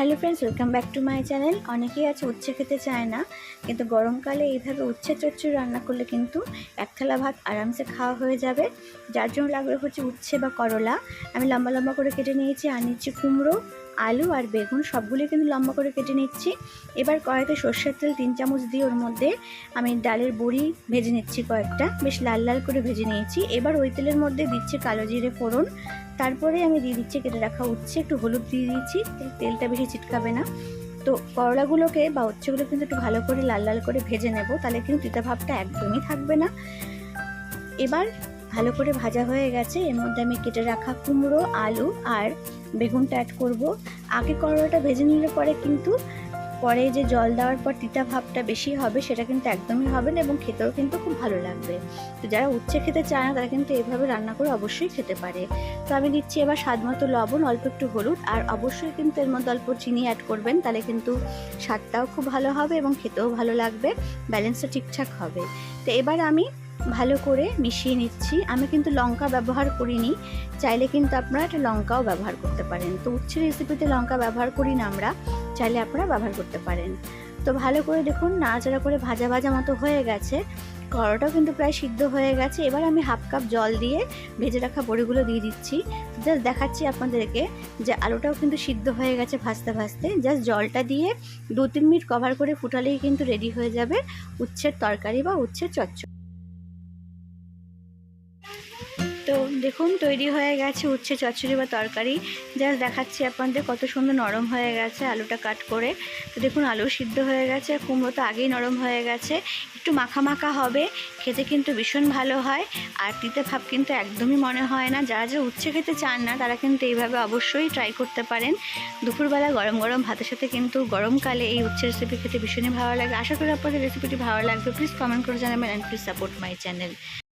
Hello friends welcome back to my channel অনেকেই আছে উচ্ছে খেতে চায় না, কিন্তু গরমকালে এইভাবে উচ্ছে চচ্চড়ি রান্না করলে কিন্তু এক থালা ভাত আরামসে খাওয়া হয়ে যাবে। যার জন্য লাগবে হচ্ছে উচ্ছে বা করলা। আমি লম্বা লম্বা করে কেটে নিয়েছি, আর নিচ্ছি কুমড়ো, আলু আর বেগুন সবগুলো কিন্তু লম্বা করে কেটে নিচ্ছি। এবার কড়াইতে সর্ষের তেল তিন চামচ দিয়ে ওর মধ্যে আমি ডালের বড়ি ভেজে নিচ্ছি কয়েকটা। বেশ লাল লাল করে ভেজে নিয়েছি। এবার ওই তেলের মধ্যে দিচ্ছি কালো জিরে ফোড়ন তারপরে আমি দিয়ে দিচ্ছি, কেটে রাখা উচ্ছে, একটু হলুদ দিয়ে দিয়েছি, তেলটা বেশি চিটকাবে না। তো করলাগুলোকে বা উচ্ছেগুলো কিন্তু একটু ভালো করে লাল লাল করে ভেজে নেব, তাহলে কিন্তু ভাবটা একদমই থাকবে না। এবার ভালো করে ভাজা হয়ে গেছে, এর মধ্যে আমি কেটে রাখা কুমড়ো, আলু আর বেগুনটা অ্যাড করব। আগে করলাটা ভেজে নিলে পরে কিন্তু পরে যে জল দেওয়ার পর তিতা ভাবটা বেশি হবে, সেটা কিন্তু একদমই হবে না এবং খেতেও কিন্তু খুব ভালো লাগবে। তো যারা উচ্ছে খেতে চায় না, তারা কিন্তু এইভাবে রান্না করে অবশ্যই খেতে পারে। তো আমি দিচ্ছি এবার স্বাদ মতো লবণ, অল্প একটু হলুদ, আর অবশ্যই কিন্তু এর মধ্যে অল্প চিনি অ্যাড করবেন, তাহলে কিন্তু স্বাদটাও খুব ভালো হবে এবং খেতেও ভালো লাগবে ব্যালেন্সটা ঠিকঠাক হবে। তো এবার আমি ভালো করে মিশিয়ে নিচ্ছি। আমি কিন্তু লঙ্কা ব্যবহার করিনি। চাইলে কিন্তু আপনারা একটা লঙ্কাও ব্যবহার করতে পারেন। তো উচ্ছে রেসিপিতে লঙ্কা ব্যবহার করি না আমরা, চাইলে আপনারা ব্যবহার করতে পারেন। তো ভালো করে দেখুন নাড়াচাড়া করে ভাজা ভাজা মতো হয়ে গেছে। করোটাও কিন্তু প্রায় সিদ্ধ হয়ে গেছে। এবার আমি হাফ কাপ জল দিয়ে ভেজে রাখা বড়িগুলো দিয়ে দিচ্ছি। জাস্ট দেখাচ্ছি আপনাদেরকে যে আলুটাও কিন্তু সিদ্ধ হয়ে গেছে ভাজতে ভাজতে। জাস্ট জলটা দিয়ে দু তিন মিনিট কভার করে ফুটালেই কিন্তু রেডি হয়ে যাবে উচ্ছের তরকারি বা উচ্ছের চচ্চড়ি। তো দেখুন, তৈরি হয়ে গেছে উচ্ছে, চচ্চড়ি বা তরকারি। জাস্ট দেখাচ্ছি আপনাদের কত সুন্দর নরম হয়ে গেছে আলুটা কাট করে। তো দেখুন, আলু সিদ্ধ হয়ে গেছে, কুমড়ো তো আগেই নরম হয়ে গেছে। একটু মাখা মাখা হবে, খেতে কিন্তু ভীষণ ভালো হয়। আর তিতে ভাব কিন্তু একদমই মনে হয় না। যারা যারা উচ্ছে খেতে চান না, তারা কিন্তু এইভাবে অবশ্যই ট্রাই করতে পারেন। দুপুরবেলা গরম গরম ভাতের সাথে কিন্তু গরমকালে এই উচ্ছে রেসিপি খেতে ভীষণই ভালো লাগে। আশা করি আপনাদের রেসিপিটি ভালো লাগবে। প্লিজ কমেন্ট করে জানাবেন and please support my channel